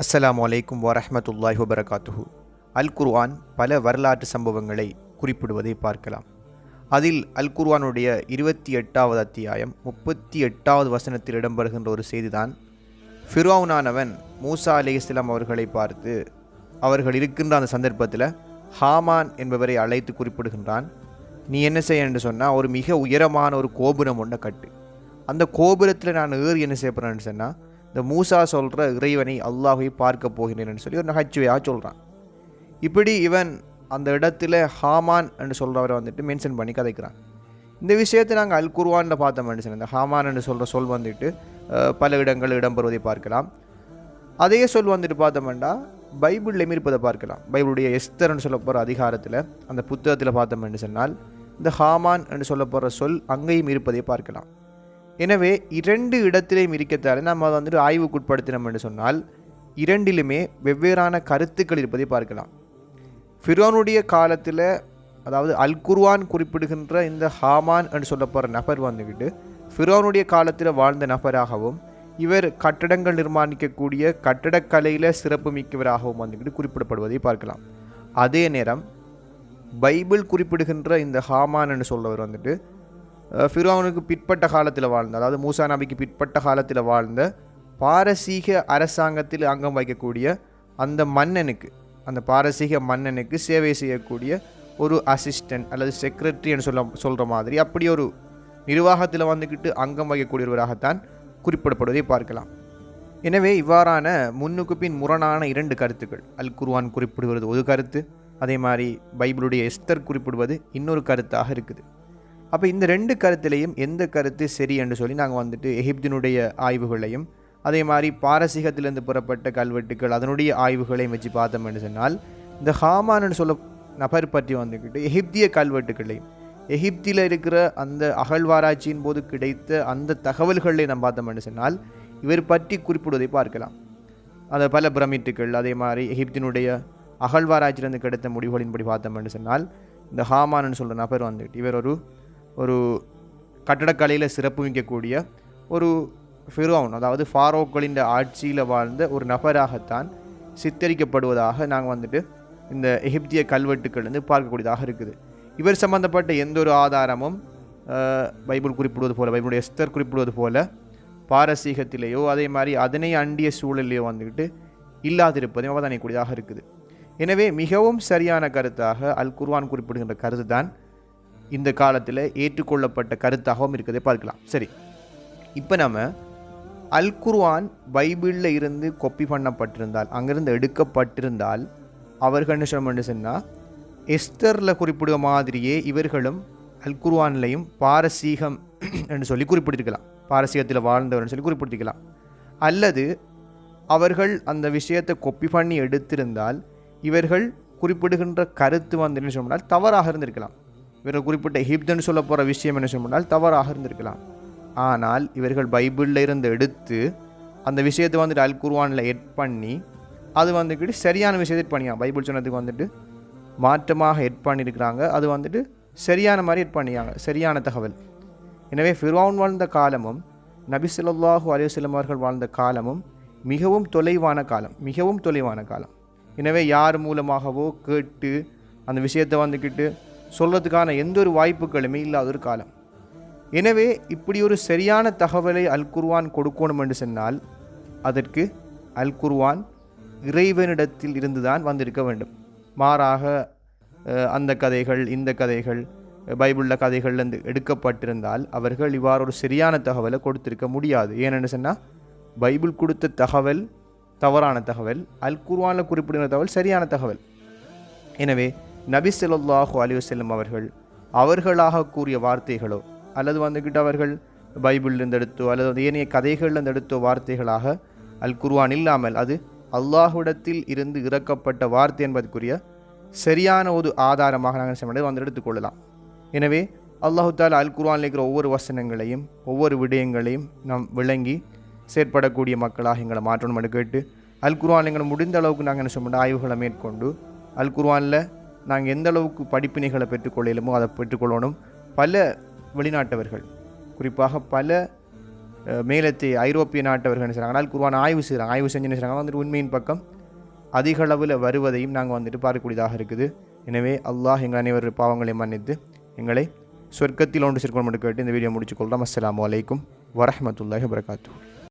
அஸ்லாம் அலைக்கும் வரஹ்மத்துல்லாஹி வபரகாத்துஹு. அல் குர்ஆன் பல வரலாற்று சம்பவங்களை குறிப்பிடுவதை பார்க்கலாம். அதில் அல் குர்ஆனுடைய இருபத்தி எட்டாவது அத்தியாயம் முப்பத்தி எட்டாவது வசனத்தில் இடம்பெறுகின்ற ஒரு செய்திதான் ஃபிரோவுனானவன் மூசா அலி இஸ்லாம் அவர்களை பார்த்து அவர்கள் இருக்கின்ற அந்த சந்தர்ப்பத்தில் ஹாமான் என்பவரை அழைத்து குறிப்பிடுகின்றான் நீ என்ன செய்ய? என்று சொன்னால் ஒரு மிக உயரமான ஒரு கோபுரம் ஒன்றை கட்டு. அந்த கோபுரத்தில் நான் ஏறி என்ன செய்ய போகிறேன்னு சொன்னால் இந்த மூசா சொல்கிற இறைவனை அல்லாஹை பார்க்க போகிறேன்னு சொல்லி ஒரு நகைச்சுவையாக சொல்கிறான் இப்படி இவன் அந்த இடத்துல ஹாமான் என்று சொல்கிறவரை வந்துட்டு மென்ஷன் பண்ணி கதைக்கிறான். இந்த விஷயத்தை நாங்கள் அல் குர்வானில் பார்த்தோம் மனுஷன். இந்த ஹாமான் என்று சொல்கிற சொல் வந்துட்டு பல இடங்கள் இடம்பெறுவதை பார்க்கலாம். அதே சொல் வந்துட்டு பார்த்தோம்னா பைபிளில் இருப்பதை பார்க்கலாம். பைபிளுடைய எஸ்தர்னு சொல்ல போகிற அதிகாரத்தில் அந்த புத்தகத்தில் பார்த்தோம் என்று சொன்னால் இந்த ஹாமான் என்று சொல்ல போகிற சொல் அங்கேயும் இருப்பதை பார்க்கலாம். எனவே இரண்டு இடத்திலையும் இருக்கத்தால நம்ம அதை வந்துட்டு ஆய்வுக்குட்படுத்தினோம் என்று சொன்னால் இரண்டிலுமே வெவ்வேறான கருத்துக்கள் இருப்பதை பார்க்கலாம். ஃபிரோனுடைய காலத்தில் அதாவது அல்குர்வான் குறிப்பிடுகின்ற இந்த ஹாமான் என்று சொல்லப்போகிற நபர் வந்துக்கிட்டு ஃபிரோனுடைய காலத்தில் வாழ்ந்த நபராகவும் இவர் கட்டடங்கள் நிர்மாணிக்கக்கூடிய கட்டடக்கலையில் சிறப்பு மிக்கவராகவும் வந்துக்கிட்டு குறிப்பிடப்படுவதை பார்க்கலாம். அதே நேரம் பைபிள் குறிப்பிடுகின்ற இந்த ஹாமான் என்று சொல்றவர் வந்துட்டு ஃபிரோனுக்கு பிற்பட்ட காலத்தில் வாழ்ந்த அதாவது மூசா நபிக்கு பிற்பட்ட காலத்தில் வாழ்ந்த பாரசீக அரசாங்கத்தில் அங்கம் வகிக்கக்கூடிய அந்த மன்னனுக்கு அந்த பாரசீக மன்னனுக்கு சேவை செய்யக்கூடிய ஒரு அசிஸ்டன்ட் அல்லது செக்ரட்டரின்னு சொல்ல சொல்கிற மாதிரி அப்படி ஒரு நிர்வாகத்தில் வந்துக்கிட்டு அங்கம் வகிக்கக்கூடியவராகத்தான் குறிப்பிடப்படுவதை பார்க்கலாம். எனவே இவ்வாறான முன்னுக்கு பின் முரணான இரண்டு கருத்துக்கள். அல் குர்வான் குறிப்பிடுவது ஒரு கருத்து அதே மாதிரி பைபிளுடைய எஸ்தர் குறிப்பிடுவது இன்னொரு கருத்தாக இருக்குது. அப்போ இந்த ரெண்டு கருத்திலையும் எந்த கருத்து சரி என்று சொல்லி நாங்கள் வந்துட்டு எகிப்தினுடைய ஆய்வுகளையும் அதே மாதிரி பாரசீகத்திலிருந்து புறப்பட்ட கல்வெட்டுக்கள் அதனுடைய ஆய்வுகளையும் வச்சு பார்த்தோம் என்று சொன்னால் இந்த ஹாமான்னு சொல்ல நபர் பற்றி வந்துக்கிட்டு எகிப்திய கல்வெட்டுக்களையும் எகிப்தியில் இருக்கிற அந்த அகழ்வாராய்ச்சியின் போது கிடைத்த அந்த தகவல்களை நம்ம பார்த்தோம் என்று சொன்னால் இவர் பற்றி குறிப்பிடுவதை பார்க்கலாம். அந்த பல பிரமிட்டுகள் அதே மாதிரி எகிப்தினுடைய அகழ்வாராய்ச்சியிலிருந்து கிடைத்த முடிவுகளின்படி பார்த்தோம் என்று சொன்னால் இந்த ஹாமான்னு சொல்கிற நபர் வந்துட்டு இவர் ஒரு ஒரு கட்டடக்கலையில் சிறப்பு மிக்கக்கூடிய ஒரு ஃபிரோன் அதாவது ஃபாரோக்களின் ஆட்சியில் வாழ்ந்த ஒரு நபராகத்தான் சித்தரிக்கப்படுவதாக நாங்கள் வந்துட்டு இந்த எகிப்திய கல்வெட்டுக்கள் வந்து பார்க்கக்கூடியதாக இருக்குது. இவர் சம்பந்தப்பட்ட எந்த ஒரு ஆதாரமும் பைபிள் குறிப்பிடுவது போல் பைபிளுடைய எஸ்தர் குறிப்பிடுவது போல் பாரசீகத்திலேயோ அதே மாதிரி அதனை அண்டிய சூழலையோ வந்துக்கிட்டு இல்லாதிருப்பதையும் அவதானிக்கூடியதாக இருக்குது. எனவே மிகவும் சரியான கருத்தாக அல் குர்வான் குறிப்பிடுகின்ற கருத்து தான் இந்த காலத்தில் ஏற்றுக்கொள்ளப்பட்ட கருத்தாகவும் இருக்கிறதை பார்க்கலாம். சரி. இப்போ நம்ம அல் குர்வான் பைபிளில் இருந்து கொப்பி பண்ணப்பட்டிருந்தால் அங்கிருந்து எடுக்கப்பட்டிருந்தால் அவர்கள் என்ன சொல்லணும்னு சொன்னால் எஸ்தரில் குறிப்பிடுவ மாதிரியே இவர்களும் அல் குர்வான்லையும் பாரசீகம் என்று சொல்லி குறிப்பிட்டிருக்கலாம். பாரசீகத்தில் வாழ்ந்தவர்னு சொல்லி குறிப்பிட்டிருக்கலாம். அல்லது அவர்கள் அந்த விஷயத்தை கொப்பி பண்ணி எடுத்திருந்தால் இவர்கள் குறிப்பிடுகின்ற கருத்து வந்து என்ன சொன்னால் தவறாக இருந்திருக்கலாம். இவர்கள் குறிப்பிட்ட ஹிப்துன்னு சொல்ல போகிற விஷயம் என்ன சொன்னால் தவறாக இருந்திருக்கலாம். ஆனால் இவர்கள் பைபிளில் இருந்து எடுத்து அந்த விஷயத்தை வந்துட்டு அல் குர்வானில் எட் பண்ணி அது வந்துக்கிட்டு சரியான விஷயத்தை எட் பண்ணியா பைபிள் சொன்னதுக்கு வந்துட்டு மாற்றமாக எட் பண்ணியிருக்கிறாங்க. அது வந்துட்டு சரியான மாதிரி எட் பண்ணியாங்க. சரியான தகவல். எனவே ஃபிர்வான் வாழ்ந்த காலமும் நபி ஸல்லல்லாஹு அலைஹி அவர்கள் வாழ்ந்த காலமும் மிகவும் தொலைவான காலம். மிகவும் தொலைவான காலம். எனவே யார் மூலமாகவோ கேட்டு அந்த விஷயத்தை வந்துக்கிட்டு சொல்கிறதுக்கான எந்த ஒரு வாய்ப்புகளுமே இல்லாத ஒரு காலம். எனவே இப்படி ஒரு சரியான தகவலை அல் குர்வான் கொடுக்கணும் என்று சொன்னால் அதற்கு அல் குர்வான் இறைவனிடத்தில் இருந்துதான் வந்திருக்க வேண்டும். மாறாக அந்த கதைகள் இந்த கதைகள் பைபிளில் கதைகள்லேருந்து எடுக்கப்பட்டிருந்தால் அவர்கள் இவ்வாறு ஒரு சரியான தகவலை கொடுத்திருக்க முடியாது. ஏனென்று சொன்னால் பைபிள் கொடுத்த தகவல் தவறான தகவல் அல் குர்வானில் குறிப்பிடுகிற தகவல் சரியான தகவல். எனவே நபி ஸல்லல்லாஹு அலைஹி அவர்கள் அவர்களாக கூறிய வார்த்தைகளோ அல்லது வந்துக்கிட்டு அவர்கள் பைபிள்லேருந்து எடுத்தோ அல்லது வந்து ஏனைய கதைகள்லேருந்து எடுத்தோ வார்த்தைகளாக அல் குர்வான் இல்லாமல் அது அல்லாஹ்விடத்தில் இருந்து இறக்கப்பட்ட வார்த்தை என்பதற்குரிய சரியான ஒரு ஆதாரமாக நாங்கள் செய்ய வந்து எடுத்துக்கொள்ளலாம் எனவே அல்லாஹு தாலா அல் குர்வானில் இருக்கிற ஒவ்வொரு வசனங்களையும் ஒவ்வொரு விடயங்களையும் நாம் விளங்கி செயற்படக்கூடிய மக்களாக எங்களை மாற்றணும் என்று கேட்டு அல் குர்வான் எங்களை முடிந்த அளவுக்கு நாங்கள் என்ன சொன்னோம் ஆய்வுகளை மேற்கொண்டு அல் குர்வானில் நாங்கள் எந்த அளவுக்கு படிப்பினைகளை பெற்றுக்கொள்ளலுமோ அதை பெற்றுக்கொள்ளணும். பல வெளிநாட்டவர்கள் குறிப்பாக பல மேலத்தை ஐரோப்பிய நாட்டவர்கள் என்ன செய்கிறாங்க ஆனால் குர்ஆன் ஆய்வு செய்கிறாங்க ஆய்வு செஞ்சு என்ன செய்கிறாங்க வந்துட்டு உண்மையின் பக்கம் அதிக அளவில் வருவதையும் நாங்கள் வந்துட்டு பார்க்கக்கூடியதாக இருக்குது. எனவே அல்லாஹ் எங்கள் அனைவர் பாவங்களை மன்னித்து எங்களை சொர்க்கத்தில் ஒன்று சேர்க்கணும் கேட்டு இந்த வீடியோ முடிச்சுக்கொள்கிறோம் அஸ்லாம் அலைக்கும் வரஹ்மத்துல்லாஹி வபரகாத்துஹு.